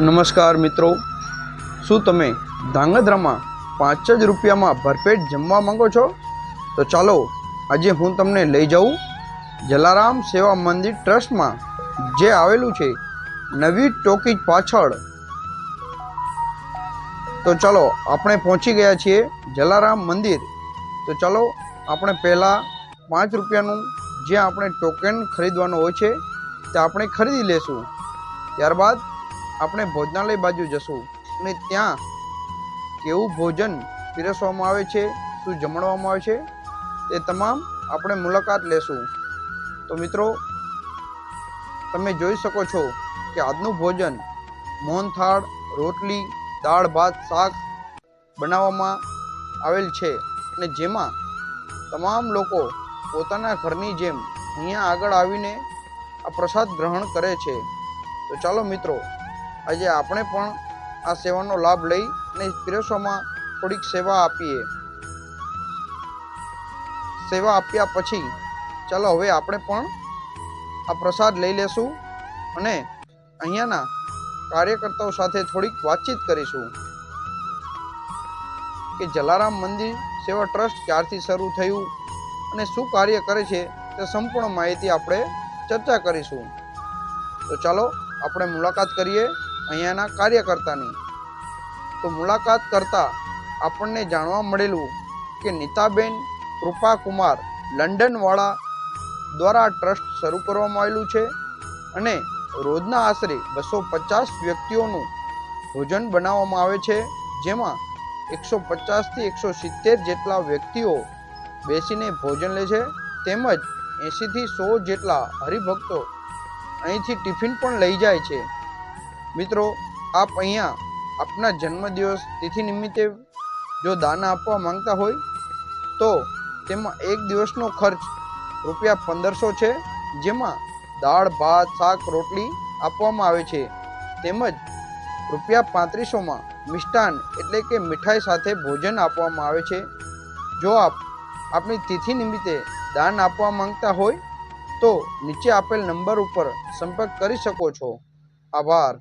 નમસ્કાર મિત્રો. શું તમે ધાંગધ્રામાં પાંચ જ રૂપિયામાં ભરપેટ જમવા માંગો છો? તો ચાલો, આજે હું તમને લઈ જાઉં જલારામ સેવા મંદિર ટ્રસ્ટમાં જે આવેલું છે, નવી ટોકીજ પાછળ. તો ચાલો, આપણે પહોંચી ગયા છીએ જલારામ મંદિર. તો ચાલો, આપણે પહેલાં પાંચ રૂપિયાનું જે આપણે ટોકન ખરીદવાનું હોય છે, તે આપણે ખરીદી લેશું. ત્યારબાદ આપણે ભોજનાલય બાજુ જશું અને ત્યાં કેવું ભોજન પીરસવામાં આવે છે, શું જમણવામાં આવે છે તે તમામ આપણે મુલાકાત લેશું. તો મિત્રો, તમે જોઈ શકો છો કે આજનું ભોજન મોહનથાળ રોટલી, દાળ, ભાત, શાક બનાવવામાં આવેલ છે અને જેમાં તમામ લોકો પોતાના ઘરની જેમ અહીંયા આગળ આવીને આ પ્રસાદ ગ્રહણ કરે છે. તો ચાલો મિત્રો આજે આપણે પણ આ સેવાનો લાભ લઈ અને પીરસવામાં થોડીક સેવા આપીએ. સેવા આપ્યા પછી ચાલો હવે આપણે પણ આ પ્રસાદ લઈ લેશું અને અહીંયાના કાર્યકર્તાઓ સાથે થોડીક વાતચીત કરીશું. કે જલારામ મંદિર સેવા ટ્રસ્ટ ક્યારથી શરૂ થયું અને શું કાર્ય કરે છે તે સંપૂર્ણ માહિતી આપણે ચર્ચા કરીશું. તો ચાલો આપણે મુલાકાત કરીએ. અહીંયાના કાર્યકર્તાની. તો મુલાકાત કરતા આપણને જાણવા મળેલું કે નીતાબેન કૃપાકુમાર લંડનવાળા દ્વારા ટ્રસ્ટ શરૂ કરવામાં આવેલું છે અને રોજના આશરે બસો પચાસ વ્યક્તિઓનું ભોજન બનાવવામાં આવે છે, જેમાં એકસો પચાસથી એકસો સિત્તેર જેટલા વ્યક્તિઓ બેસીને ભોજન લે છે, તેમજ એંશીથી સો જેટલા હરિભક્તો અહીંથી ટિફિન પણ લઈ જાય છે. મિત્રો, આપ અહીંયા આપના જન્મદિવસ તિથિ નિમિત્તે જો દાન આપવા માંગતા હોય, તો તેમાં એક દિવસનો ખર્ચ રૂપિયા પંદરસો છે, જેમાં દાળ, ભાત, શાક, રોટલી આપવામાં આવે છે. તેમજ રૂપિયા પાંત્રીસોમાં મિષ્ટાન એટલે કે મીઠાઈ સાથે ભોજન આપવામાં આવે છે. જો આપ આપની તિથિ નિમિત્તે દાન આપવા માંગતા હોય, તો નીચે આપેલ નંબર ઉપર સંપર્ક કરી શકો છો. આભાર.